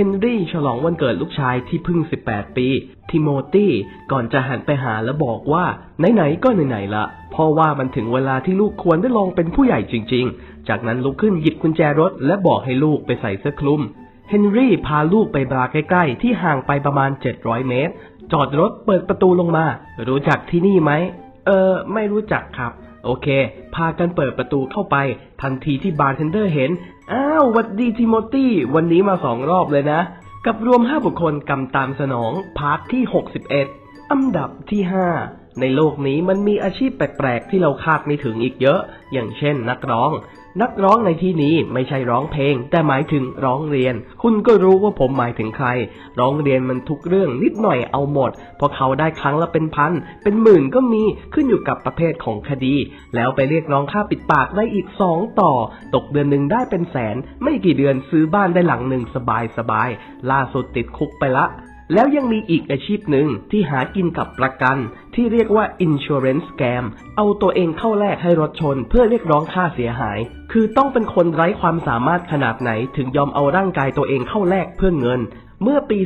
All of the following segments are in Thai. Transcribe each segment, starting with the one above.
เฮนรี่ฉลองวันเกิดลูกชายที่เพิ่ง 18 ปี ทิโมตี้ก่อนจะหันไปหาแล้วบอกว่า ไหนๆ ก็ไหนๆละพราะว่ามันถึงเวลาที่ลูกควรได้ลองเป็นผู้ใหญ่จริง ๆ จากนั้นลุกขึ้นหยิบกุญแจรถ และบอกให้ลูกไปใส่เสื้อคลุม เฮนรี่พาลูกไปบาร์ใกล้ ๆ ที่ห่างไปประมาณ 700 เมตร จอดรถเปิดประตูลงมา รู้จักที่นี่ไหม เออ ไม่รู้จักครับ โอเค พากันเปิดประตูเข้าไป ทันทีที่บาร์เทนเดอร์เห็น อ้าววัดดีทิโมตี้ วันนี้มาสองรอบเลยนะ กับรวมห้าบุคคลกำตามสนอง พาร์ทที่61อันดับที่5ในโลกนี้มันมีอาชีพแปลกๆ ที่เราคาดไม่ถึงอีกเยอะ อย่างเช่นนักร้อง นักร้องในที่นี้ไม่ใช่ร้องเพลง แต่หมายถึงร้องเรียน คุณก็รู้ว่าผมหมายถึงใคร ร้องเรียนมันทุกเรื่องนิดหน่อยเอาหมด เพราะเขาได้ครั้งละเป็นพัน เป็นหมื่นก็มีขึ้นอยู่กับประเภทของคดี แล้วไปเรียกร้องค่าปิดปากได้อีกสองต่อ ตกเดือนหนึ่งได้เป็นแสน ไม่กี่เดือนซื้อบ้านได้หลังหนึ่งสบายสบายๆล่าสุดติดคุกไปละ แล้วยังมีอีกอาชีพหนึ่งที่หากินกับประกัน ที่เรียกว่า insurance scam เอาตัวเองเข้าแลกให้รถชน เพื่อเรียกร้องค่าเสียหาย คือต้องเป็นคนไร้ความสามารถขนาดไหน ถึงยอมเอาร่างกายตัวเองเข้าแลกเพื่อเงิน เมื่อปี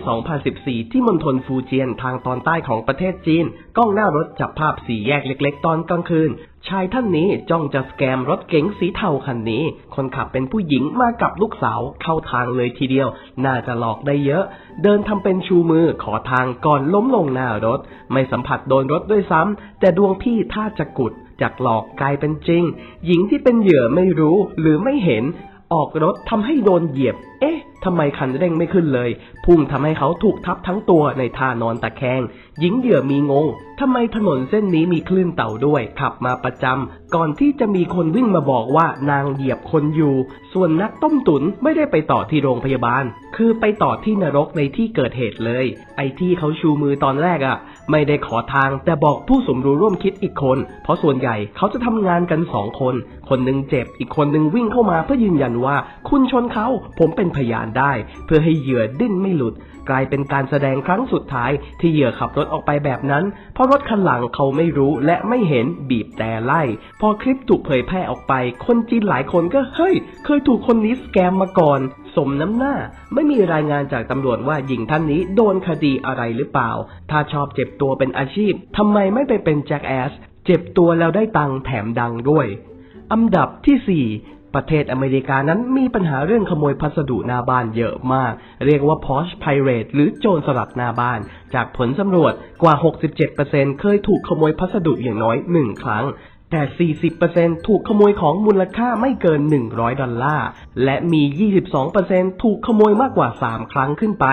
2014 ที่มณฑลฟูเจียนทางตอนใต้ของประเทศจีน กล้องหน้ารถจับภาพสี่แยกเล็ก ๆ ตอนกลางคืน ชายท่านนี้จ้องจะสแกมรถเก๋งสีเทาคันนี้ คนขับเป็นผู้หญิงมากับลูกสาวเข้าทางเลยทีเดียว น่าจะหลอกได้เยอะ เดินทำเป็นชูมือขอทางก่อนล้มลงหน้ารถ ไม่สัมผัสโดนรถด้วยซ้ำแต่ดวงพี่ท่าจะกุดจากหลอกกลายเป็นจริง หญิงที่เป็นเหยื่อไม่รู้หรือไม่เห็น ออกรถทำให้โดนเหยียบ เอ๊ะทำไมคันเร่งไม่ขึ้นเลย พุ่งทำให้เขาถูกทับทั้งตัวในท่านอนตะแคง หญิงเหยื่อมีงงทำไมถนนเส้นนี้มีคลื่นเต่าด้วย ขับมาประจำ ก่อนที่จะมีคนวิ่งมาบอกว่านางเหยียบคนอยู่ ส่วนนักต้มตุ๋นไม่ได้ไปต่อที่โรงพยาบาล คือไปต่อที่นรกในที่เกิดเหตุเลย ไอ้ที่เขาชูมือตอนแรกอะ่ะ ไม่ได้ขอทางแต่บอกผู้สมรู้ร่วมคิดอีกคน เพราะส่วนใหญ่เขาจะทำงานกันสองคน คนหนึ่งเจ็บอีกคนหนึ่งวิ่งเข้ามาเพื่อยืนยันว่า คุณชนเขาผมเป็นพยานได้ เพื่อให้เหยื่อดิ้นไม่หลุด กลายเป็นการแสดงครั้งสุดท้ายที่เหยื่อขับรถออกไปแบบนั้น เพราะรถคันหลังเขาไม่รู้และไม่เห็นบีบแต่ไล่ พอคลิปถูกเผยแพร่ออกไป คนจีนหลายคนก็เฮ้ย เคยถูกคนนี้สแกมมาก่อน สมน้ำหน้า ไม่มีรายงานจากตำรวจว่าหญิงท่านนี้โดนคดีอะไรหรือเปล่า ถ้าชอบเจ็บตัวเป็นอาชีพทำไมไม่ไปเป็นแจ็คแอสเจ็บตัวแล้วได้ตังค์แถมดังด้วยอันดับที่ 4 ประเทศอเมริกานั้นมีปัญหาเรื่องขโมยพัสดุหน้าบ้านเยอะมาก เรียกว่า posh pirate หรือโจรสลัดหน้าบ้าน จากผลสำรวจกว่า 67%เคยถูกขโมยพัสดุอย่างน้อย 1 ครั้ง แต่ 40%ถูกขโมยของมูลค่าไม่เกิน 100 ดอลลาร์ และมี 22%ถูกขโมยมากกว่า 3 ครั้งขึ้นไป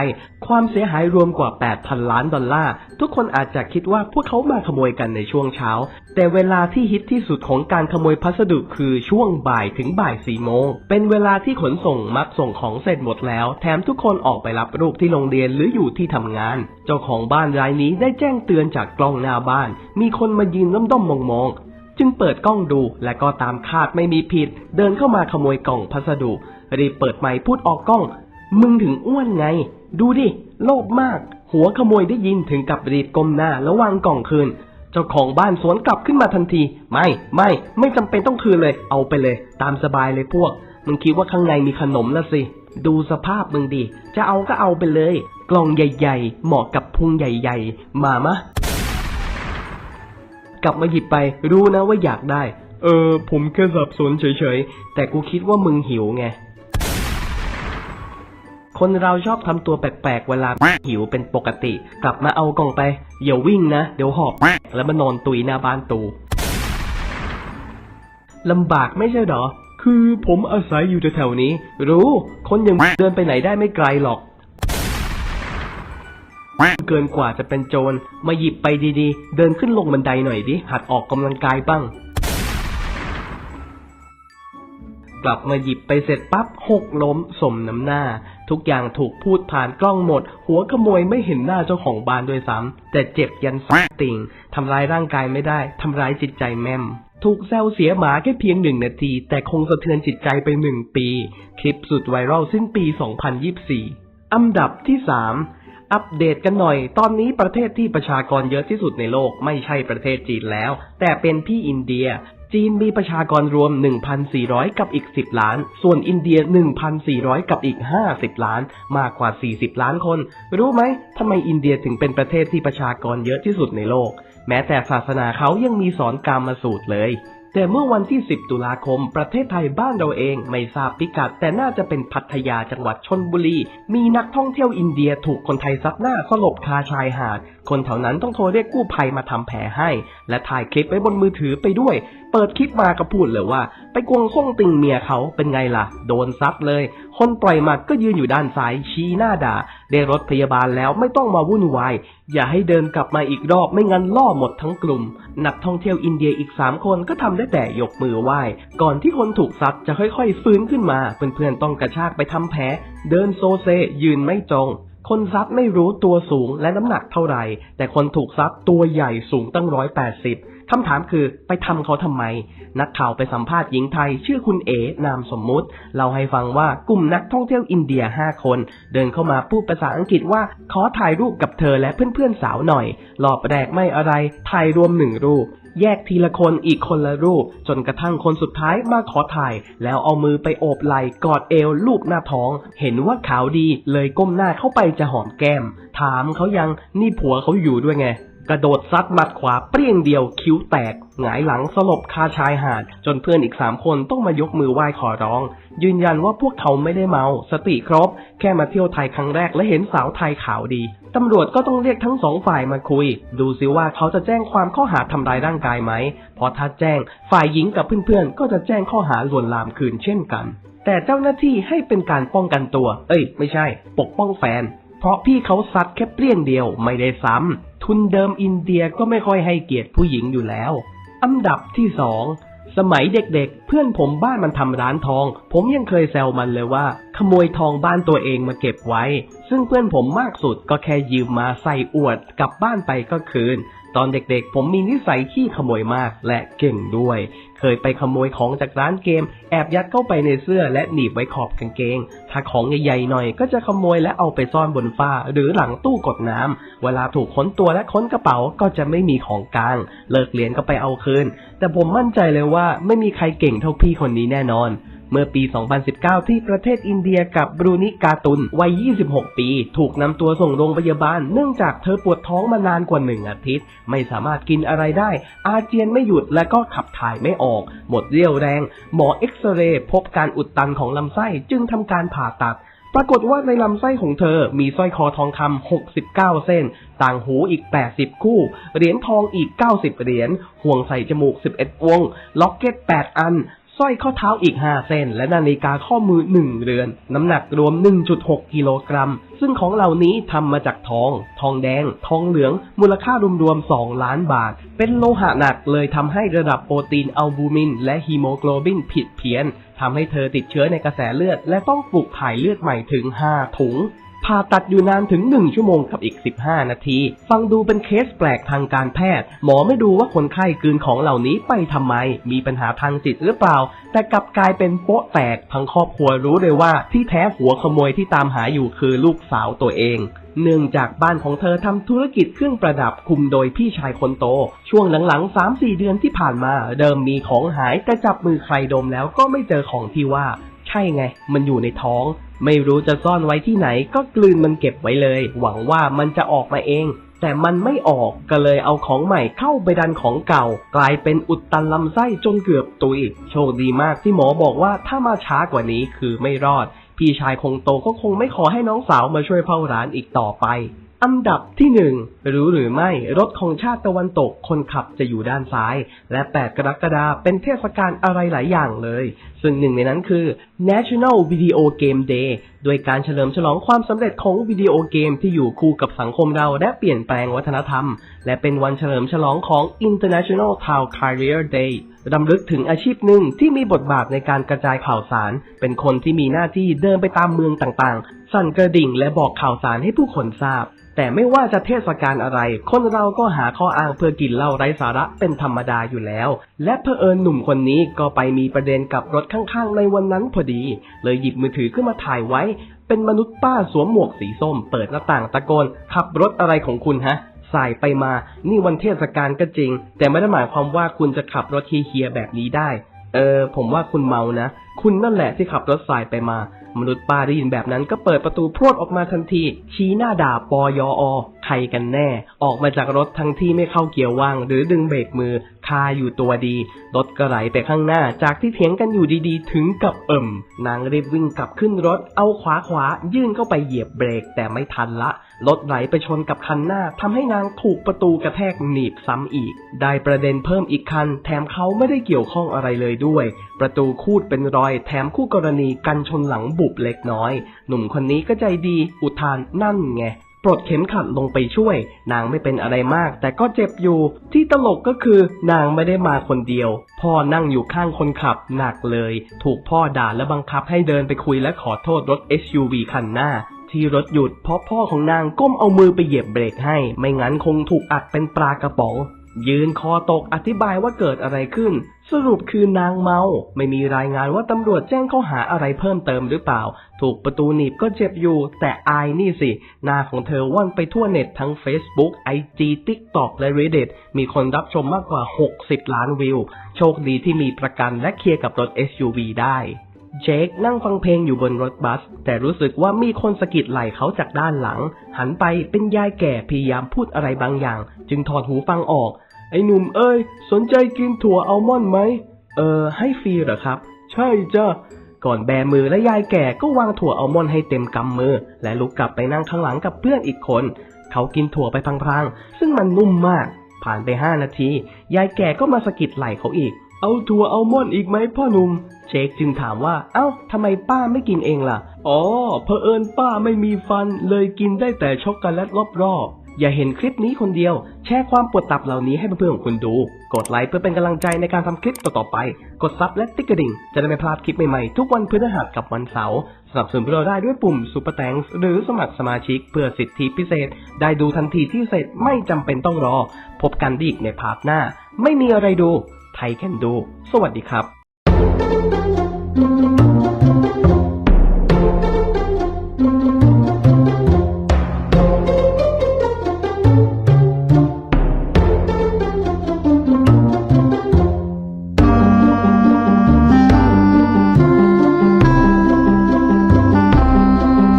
ความเสียหายรวมกว่า 8,000 ล้านดอลลาร์ ทุกคนอาจจะคิดว่าพวกเขามาขโมยกันในช่วงเช้า แต่เวลาที่ฮิตที่สุดของการขโมยพัสดุคือช่วงบ่ายถึงบ่าย4โมง เป็นเวลาที่ขนส่งมักส่งของเสร็จหมดแล้ว แถมทุกคนออกไปรับลูกที่โรงเรียนหรืออยู่ที่ทำงาน เจ้าของบ้านรายนี้ได้แจ้งเตือนจากกล้องหน้าบ้าน มีคนมายืนล้มด้อมมองๆ จึงเปิดกล้องดูและก็ตามคาดไม่มีผิด เดินเข้ามาขโมยกล่องพัสดุ รีบเปิดไมค์พูดออกกล้อง มึงถึงอ้วนไง ดูดิ โลภมาก หัวขโมยได้ยินถึงกับรีบก้มหน้าแล้ววางกล่องคืน เจ้าของบ้านสวนกลับขึ้นมาทันที ไม่ไม่ไม่จำเป็นต้องคืนเลย เอาไปเลย ตามสบายเลยพวก มึงคิดว่าข้างในมีขนมละสิดูสภาพมึงดิจะเอาก็เอาไปเลย กล่องใหญ่ ๆ เหมาะกับพุงใหญ่ ๆ มามะ กลับมาหยิบไป รู้นะว่าอยากได้ เออ ผมแค่สับสนเฉยๆ แต่กูคิดว่ามึงหิวไง คนเราชอบทำตัวแปลกๆ เวลาหิวเป็นปกติ กลับมาเอากล่องไป อย่าวิ่งนะ เดี๋ยวหอบ แล้วมานอนตุยหน้าบ้านตูลำบากไม่ใช่หรอ คือผมอาศัยอยู่แถวๆนี้ รู้ คนอย่างเดินไปไหนได้ไม่ไกลหรอก เกินกว่าจะเป็นโจร มาหยิบไปดีๆ เดินขึ้นลงบันไดหน่อยดิ หัดออกกำลังกายบ้าง กลับมาหยิบไปเสร็จปั๊บหกล้มสมน้ำหน้า ทุกอย่างถูกพูดผ่านกล้องหมด หัวขโมยไม่เห็นหน้าเจ้าของบ้านด้วยซ้ำแต่เจ็บยันสติ่งทำร้ายร่างกายไม่ได้ทำร้ายจิตใจแม่มถูกแซวเสียหมาแค่เพียงหนึ่งนาที แต่คงสะเทือนจิตใจไปหนึ่งปี คลิปสุดไวรัลสิ้นปี 2024 อันดับที่ 3 อัปเดตกันหน่อย ตอนนี้ประเทศที่ประชากรเยอะที่สุดในโลกไม่ใช่ประเทศจีนแล้ว แต่เป็นที่อินเดีย จีนมีประชากรรวม 1,400 กับอีก 10 ล้าน ส่วนอินเดีย 1,400 กับอีก 50 ล้าน มากกว่า 40 ล้านคน รู้ไหมทำไมอินเดียถึงเป็นประเทศที่ประชากรเยอะที่สุดในโลก แม้แต่ศาสนาเขายังมีสอนกรรมสูตรเลย แต่เมื่อวันที่ 10 ตุลาคม ประเทศไทยบ้านเราเองไม่ทราบพิกัด แต่น่าจะเป็นพัทยาจังหวัดชนบุรี มีนักท่องเที่ยวอินเดียถูกคนไทยซัดหน้าสลบคาชายหาด คนแถวนั้นต้องโทรเรียกกู้ภัยมาทำแผลให้ และถ่ายคลิปไว้บนมือถือไปด้วย เปิดคลิปมาก็พูดเลยว่า ไปกวงส่งติงเมียเขาเป็นไงล่ะ โดนซัดเลยคนปล่อยหมัดก็ยืนอยู่ด้านซ้ายชี้หน้าด่าเรียกรถพยาบาลแล้วไม่ต้องมาวุ่นวาย อย่าให้เดินกลับมาอีกรอบไม่งั้นล่อหมดทั้งกลุ่ม นักท่องเที่ยวอินเดียอีกสามคนก็ทำได้แต่ยกมือไหว้ ก่อนที่คนถูกซัดจะค่อยๆฟื้นขึ้นมา เพื่อนๆต้องกระชากไปทำแผล เดินโซเซยืนไม่ตรงคนซัดไม่รู้ตัวสูงและน้ำหนักเท่าไหร่ แต่คนถูกซัดตัวใหญ่สูงตั้งร้อยแปดสิบ คำถามคือไปทำเขาทำไม นักข่าวไปสัมภาษณ์หญิงไทย ชื่อคุณเอนามสมมุติ เราให้ฟังว่ากลุ่มนักท่องเที่ยวอินเดียห้าคน เดินเข้ามาพูดภาษาอังกฤษว่า ขอถ่ายรูปกับเธอและเพื่อนๆสาวหน่อยรอบแรกไม่อะไรถ่ายรวมหนึ่งรูปแยกทีละคนอีกคนละรูป จนกระทั่งคนสุดท้ายมาขอถ่าย แล้วเอามือไปโอบไหล่กอดเอวลูบหน้าท้อง เห็นว่าขาวดีเลยก้มหน้าเข้าไปจะหอมแก้ม ถามเขายังนี่ผัวเขาอยู่ด้วยไง กระโดดซัดหมัดขวาเปรี้ยงเดียวคิ้วแตก หงายหลังสลบคาชายหาด จนเพื่อนอีกสามคนต้องมายกมือไหว้ขอร้อง ยืนยันว่าพวกเขาไม่ได้เมา สติครบ แค่มาเที่ยวไทยครั้งแรกและเห็นสาวไทยขาวดี ตำรวจก็ต้องเรียกทั้งสองฝ่ายมาคุย ดูซิว่าเขาจะแจ้งความข้อหาทำร้ายร่างกายไหมเพราะถ้าแจ้งฝ่ายหญิงกับเพื่อนๆก็จะแจ้งข้อหาลวนลามคืนเช่นกัน แต่เจ้าหน้าที่ให้เป็นการป้องกันตัว เอ้ย ไม่ใช่ ปกป้องแฟนเพราะพี่เขาซัดแค่เปรี้ยงเดียวไม่ได้ซ้ำ ทุนเดิมอินเดียก็ไม่ค่อยให้เกียรติผู้หญิงอยู่แล้ว อันดับที่สองสมัยเด็กๆ เพื่อนผมบ้านมันทำร้านทอง ผมยังเคยแซวมันเลยว่า ขโมยทองบ้านตัวเองมาเก็บไว้ ซึ่งเพื่อนผมมากสุดก็แค่ยืมมาใส่อวดกลับบ้านไปก็คืน ตอนเด็กๆ ผมมีนิสัยขี้ขโมยมากและเก่งด้วย เคยไปขโมยของจากร้านเกม แอบยัดเข้าไปในเสื้อและหนีบไว้ขอบกางเกง ถ้าของใหญ่ๆหน่อยก็จะขโมยและเอาไปซ่อนบนฝ้า หรือหลังตู้กดน้ำเวลาถูกค้นตัวและค้นกระเป๋าก็จะไม่มีของกลาง เลิกเรียนก็ไปเอาคืน แต่ผมมั่นใจเลยว่าไม่มีใครเก่งเท่าพี่คนนี้แน่นอน เมื่อปี 2019 ที่ประเทศอินเดียกับบรูนิกาตุนวัย 26 ปี ถูกนำตัวส่งโรงพยาบาล เนื่องจากเธอปวดท้องมานานกว่าหนึ่งอาทิตย์ ไม่สามารถกินอะไรได้ อาเจียนไม่หยุดและก็ขับถ่ายไม่ออก หมดเรี่ยวแรง หมอเอ็กซเรย์พบการอุดตันของลำไส้จึงทำการผ่าตัดปรากฏว่าในลำไส้ของเธอมีสร้อยคอทองคำ 69 เส้น ต่างหูอีก 80 คู่ เหรียญทองอีก 90 เหรียญ ห่วงใส่จมูก 11 วง ล็อกเก็ต 8 อัน สร้อยข้อเท้าอีก 5 เส้น และนาฬิกาข้อมือ 1 เรือน น้ำหนักรวม 1.6 กิโลกรัม ซึ่งของเหล่านี้ทำมาจากทอง ทองแดง ทองเหลือง มูลค่ารวมๆ 2 ล้านบาท เป็นโลหะหนักเลยทำให้ระดับโปรตีนอัลบูมิน และฮีโมโกลบินผิดเพี้ยนทำให้เธอติดเชื้อในกระแสเลือด และต้องปลูกถ่ายเลือดใหม่ถึง 5 ถุง ผ่าตัดอยู่นานถึง 1 ชั่วโมงกับอีก 15 นาที ฟังดูเป็นเคสแปลกทางการแพทย์ หมอไม่ดูว่าคนไข้กืนของเหล่านี้ไปทำไม มีปัญหาทางจิตหรือเปล่า แต่กลับกลายเป็นโป๊ะแตกทั้งครอบครัวรู้เลยว่า ที่แท้หัวขโมยที่ตามหาอยู่คือลูกสาวตัวเองเนื่องจากบ้านของเธอทำธุรกิจเครื่องประดับคุมโดยพี่ชายคนโต ช่วงหลังๆ 3-4 เดือนที่ผ่านมา เดิมมีของหายแต่จับมือใครดมแล้วก็ไม่เจอของที่ว่า ใช่ไง มันอยู่ในท้อง ไม่รู้จะซ่อนไว้ที่ไหน ก็กลืนมันเก็บไว้เลย หวังว่ามันจะออกมาเอง แต่มันไม่ออกก็เลยเอาของใหม่เข้าไปดันของเก่า กลายเป็นอุดตันลำไส้จนเกือบตุย โชคดีมากที่หมอบอกว่าถ้ามาช้ากว่านี้คือไม่รอด พี่ชายคงโตก็คงไม่ขอให้น้องสาวมาช่วยเฝ้าร้านอีกต่อไป อันดับที่หนึ่งรู้หรือไม่รถของชาติตะวันตกคนขับจะอยู่ด้านซ้าย และ 8 กรกฎาคมเป็นเทศกาลอะไรหลายอย่างเลย ซึ่งหนึ่งในนั้นคือ National Video Game Day โดยการเฉลิมฉลองความสำเร็จของวิดีโอเกมที่อยู่คู่กับสังคมเราและเปลี่ยนแปลงวัฒนธรรม และเป็นวันเฉลิมฉลองของ International Town Career Day รำลึกถึงอาชีพหนึ่งที่มีบทบาทในการกระจายข่าวสาร เป็นคนที่มีหน้าที่เดินไปตามเมืองต่างๆ สั่นกระดิ่งและบอกข่าวสารให้ผู้คนทราบ แต่ไม่ว่าจะเทศกาลอะไร คนเราก็หาข้ออ้างเพื่อกินเหล้าไร้สาระเป็นธรรมดาอยู่แล้ว และเพอเอิญหนุ่มคนนี้ก็ไปมีประเด็นกับรถข้างๆ ในวันนั้นพอดี เลยหยิบมือถือขึ้นมาถ่ายไว้ เป็นมนุษย์ป้าสวมหมวกสีส้ม เปิดหน้าต่างตะโกนขับรถอะไรของคุณฮะ สายไปมา นี่วันเทศกาลก็จริง แต่ไม่ได้หมายความว่าคุณจะขับรถเฮียๆแบบนี้ได้ เออ ผมว่าคุณเมานะ คุณนั่นแหละที่ขับรถสายไปมา มนุษย์ป้าได้ยินแบบนั้นก็เปิดประตูพรวดออกมาทันที ชี้หน้าด่าปอยออใครกันแน่ ออกมาจากรถทั้งที่ไม่เข้าเกียร์ว่าง หรือดึงเบรกมือ คาอยู่ตัวดี รถก็ไหลไปข้างหน้า จากที่เถียงกันอยู่ดีๆ ถึงกับเอิ่ม นางรีบวิ่งกลับขึ้นรถ เอาขวาขวาๆยื่นเข้าไปเหยียบเบรกแต่ไม่ทันละ รถไหลไปชนกับคันหน้าทำให้นางถูกประตูกระแทกหนีบซ้ำอีก ได้ประเด็นเพิ่มอีกคัน แถมเขาไม่ได้เกี่ยวข้องอะไรเลยด้วย ประตูคูดเป็นรอยแถมคู่กรณีกันชนหลังบุบเล็กน้อย หนุ่มคนนี้ก็ใจดีอุทานนั่นไงปลดเข็มขัดลงไปช่วย นางไม่เป็นอะไรมาก แต่ก็เจ็บอยู่ ที่ตลกก็คือนางไม่ได้มาคนเดียว พ่อนั่งอยู่ข้างคนขับหนักเลย ถูกพ่อด่าและบังคับให้เดินไปคุยและขอโทษรถ SUV คันหน้า ที่รถหยุดเพราะพ่อของนางก้มเอามือไปเหยียบเบรกให้ ไม่งั้นคงถูกอัดเป็นปลากระป๋อง ยืนคอตกอธิบายว่าเกิดอะไรขึ้น สรุปคือนางเมา ไม่มีรายงานว่าตำรวจแจ้งข้อหาอะไรเพิ่มเติมหรือเปล่า ถูกประตูหนีบก็เจ็บอยู่ แต่อายนี่สิ หน้าของเธอว่อนไปทั่วเน็ตทั้ง Facebook IG TikTok และ Reddit มีคนรับชมมากกว่า 60 ล้านวิว โชคดีที่มีประกันและเคลียร์กับรถ SUV ได้ เจคนั่งฟังเพลงอยู่บนรถบัส แต่รู้สึกว่ามีคนสะกิดไหล่เขาจากด้านหลัง หันไปเป็นยายแก่พยายามพูดอะไรบางอย่าง จึงถอดหูฟังออก ไอ้หนุ่มเอ้ย สนใจกินถั่วอัลมอนด์ไหม เออ ให้ฟรีเหรอครับ ใช่จ้ะก่อนแบมือและยายแก่ก็วางถั่วอัลมอนด์ให้เต็มกำมือ และลุกกลับไปนั่งข้างหลังกับเพื่อนอีกคน เขากินถั่วไปพลางๆ ซึ่งมันนุ่มมาก ผ่านไปห้านาที ยายแก่ก็มาสะกิดไหล่เขาอีก เอาถั่วอัลมอนด์อีกไหมพ่อหนุ่ม เชคจึงถามว่า เอ้าทำไมป้าไม่กินเองล่ะ อ๋อเผอิญป้าไม่มีฟัน เลยกินได้แต่ช็อกโกแลตรอบๆ อย่าเห็นคลิปนี้คนเดียว แชร์ความปวดตับเหล่านี้ให้เพื่อนๆของคุณดู กดไลค์เพื่อเป็นกำลังใจในการทำคลิปต่อๆไป กดซับและติ๊กกระดิ่ง จะได้ไม่พลาดคลิปใหม่ๆ ทุกวันพฤหัสกับวันเสาร์สนับสนุนพวกเราได้ด้วยปุ่ม Super Thanks หรือสมัครสมาชิกเพื่อสิทธิพิเศษ ได้ดูทันทีที่เสร็จไม่จำเป็นต้องรอ พบกันอีกในพาร์ทหน้า ไม่มีอะไรดู ไทยแคนดู สวัสดีครับ